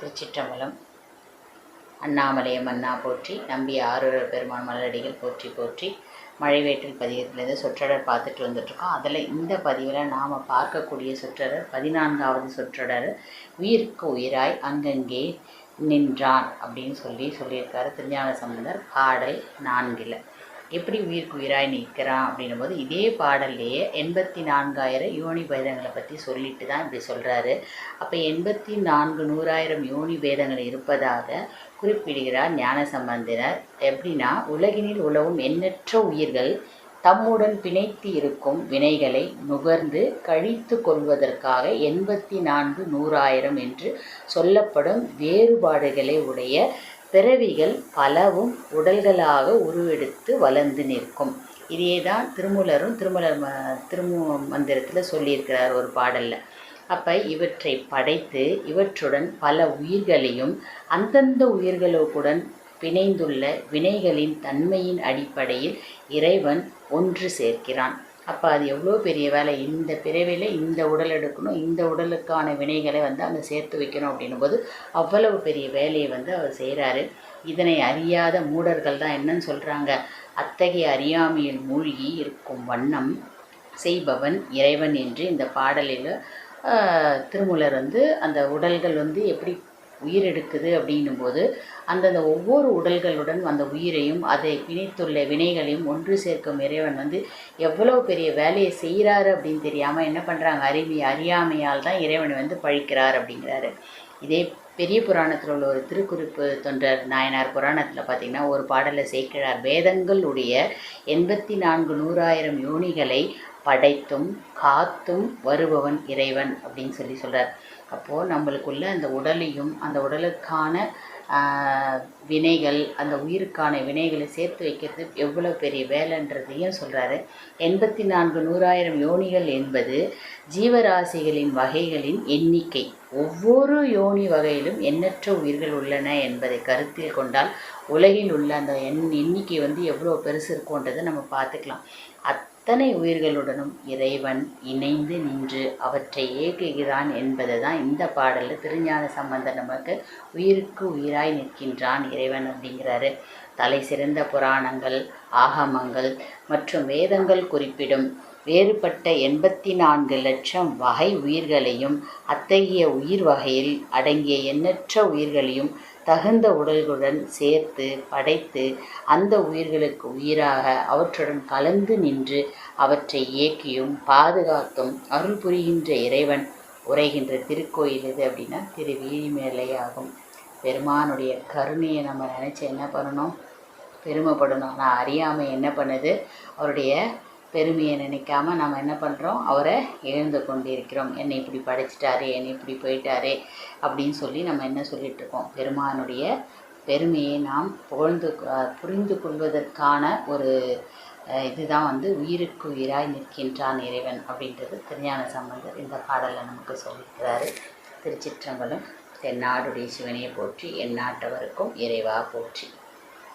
திருச்சிற்றம்பலம். அண்ணாமலையம் அண்ணா போற்றி நம்பி ஆரூரர் பெருமான் மலரடிகள் போற்றி போற்றி மழைவேட்டில் பதிகத்திலேருந்து சொற்றொடர் பார்த்துட்டு வந்துட்ருக்கோம் அதில் இந்த பதிவில் நாம் பார்க்கக்கூடிய சொற்றொடர் பதினான்காவது சொற்றொடர் உயிருக்கு உயிராய் அங்கங்கே நின்றான் அப்படின்னு சொல்லி சொல்லியிருக்காரு திருஞான சம்பந்தர். பாடல் நான்கில். எப்படி உயிருக்கு உயிராய் நிற்கிறான் அப்படின்னும் போது இதே பாடல்லையே எண்பத்தி நான்காயிரம் யோனி பேதங்களை பற்றி சொல்லிட்டு தான் இப்படி சொல்கிறாரு அப்போ எண்பத்தி நான்கு நூறாயிரம் யோனி பேதங்கள் இருப்பதாக குறிப்பிடுகிறார் ஞான சம்பந்தினர் எப்படின்னா உலகினில் உலவும் எண்ணற்ற உயிர்கள் தம்முடன் பிணைத்து இருக்கும் வினைகளை நுகர்ந்து கழித்து கொள்வதற்காக எண்பத்தி நான்கு நூறாயிரம் என்று சொல்லப்படும் வேறுபாடுகளை உடைய பிறவிகள் பலவும் உடல்களாக உருவெடுத்து வளர்ந்து நிற்கும். இதே தான் திருமூலரும் திருமலர் ம திருமூ மந்திரத்தில் சொல்லியிருக்கிறார் ஒரு பாடலில். அப்போ இவற்றை படைத்து இவற்றுடன் பல உயிர்களையும் அந்தந்த உயிர்களுடன் பிணைந்துள்ள வினைகளின் தன்மையின் அடிப்படையில் இறைவன் ஒன்று சேர்க்கிறான். அப்போ அது எவ்வளோ பெரிய வேலை? இந்த பிறவியில் இந்த உடல் எடுக்கணும் இந்த உடலுக்கான வினைகளை வந்து அங்கே சேர்த்து வைக்கணும் அப்படின்னும் போது அவ்வளவு பெரிய வேலையை வந்து அவர் செய்கிறாரு இதனை அறியாத மூடர்கள் தான் என்னன்னு சொல்கிறாங்க அத்தகைய அறியாமையில் மூழ்கி இருக்கும் வண்ணம் செய்பவன் இறைவன் என்று இந்த பாடலில் திருமூலர் வந்து அந்த உடல்கள் வந்து எப்படி உயிர் எடுக்குது அப்படின்னும் போது அந்தந்த ஒவ்வொரு உடல்களுடன் அந்த உயிரையும் அதை பிணைத்துள்ள வினைகளையும் ஒன்று சேர்க்கும் இறைவன் வந்து எவ்வளோ பெரிய வேலையை செய்கிறாரு அப்படின்னு தெரியாமல் என்ன பண்ணுறாங்க அறிவி அறியாமையால் தான் இறைவனை வந்து பழிக்கிறார் அப்படிங்கிறாரு. இதே பெரிய புராணத்தில் உள்ள ஒரு திருக்குறிப்பு தொண்டர் நாயனார் புராணத்தில் பார்த்திங்கன்னா ஒரு பாடலை சேர்க்கிறார். வேதங்களுடைய எண்பத்தி நான்கு நூறாயிரம் யோனிகளை படைத்தும் காத்தும் வருபவன் இறைவன் அப்படின்னு சொல்லி சொல்கிறார் அப்போது நம்மளுக்குள்ள அந்த உடலையும் அந்த உடலுக்கான வினைகள் அந்த உயிருக்கான வினைகளை சேர்த்து வைக்கிறது எவ்வளோ பெரிய வேலைன்றதையும் சொல்கிறாரு எண்பத்தி நான்கு நூறாயிரம் யோனிகள் என்பது ஜீவராசிகளின் வகைகளின் எண்ணிக்கை. ஒவ்வொரு யோனி வகையிலும் எண்ணற்ற உயிர்கள் உள்ளன என்பதை கருத்தில் கொண்டால் உலகில் உள்ள அந்த எண் எண்ணிக்கை வந்து எவ்வளோ பெருசு இருக்குன்றதை நம்ம பார்த்துக்கலாம். அத்தனை உயிர்களுடனும் இறைவன் இணைந்து நின்று அவற்றை இயக்குகிறான் என்பது தான் இந்த பாடலில் திருஞான சம்பந்தர் நமக்கு உயிருக்கு உயிராய் நிற்கின்றான் இறைவன் அப்படிங்கிறாரு. தலை சிறந்த புராணங்கள் ஆகமங்கள் மற்றும் வேதங்கள் குறிப்பிடும் வேறுபட்ட எண்பத்தி நான்கு லட்சம் வகை உயிர்களையும் அத்தகைய உயிர் வகையில் அடங்கிய எண்ணற்ற உயிர்களையும் தகுந்த உடல்களுடன் சேர்த்து படைத்து அந்த உயிர்களுக்கு உயிராக அவற்றுடன் கலந்து நின்று அவற்றை இயக்கியும் பாதுகாத்தும் அருள் புரிகின்ற இறைவன் உரைகின்ற திருக்கோயில் எது அப்படின்னா திரு வீழிமேலை பெருமானுடைய கருணையை நம்ம நினச்சி என்ன பண்ணணும்? பெருமைப்படணும். ஆனால் அறியாமை என்ன பண்ணுது? அவருடைய பெருமையை நினைக்காம நம்ம என்ன பண்ணுறோம் அவரை எழுந்து கொண்டிருக்கிறோம். என்னை இப்படி படைச்சிட்டாரே என்னை இப்படி போயிட்டாரே அப்படின்னு சொல்லி நம்ம என்ன சொல்லிகிட்ருக்கோம் பெருமானுடைய பெருமையை நாம் புகழ்ந்து புரிந்து கொள்வதற்கான ஒரு இதுதான் வந்து உயிருக்கு உயிராய் நிற்கின்றான் இறைவன் அப்படின்றது திருஞான சம்பந்தர் இந்த பாடலில் நமக்கு சொல்லியிருக்கிறாரு. திருச்சிற்றம்பலம் தென்னாடுடைய சிவனையை போற்றி எந்நாட்டவருக்கும் இறைவா போற்றி.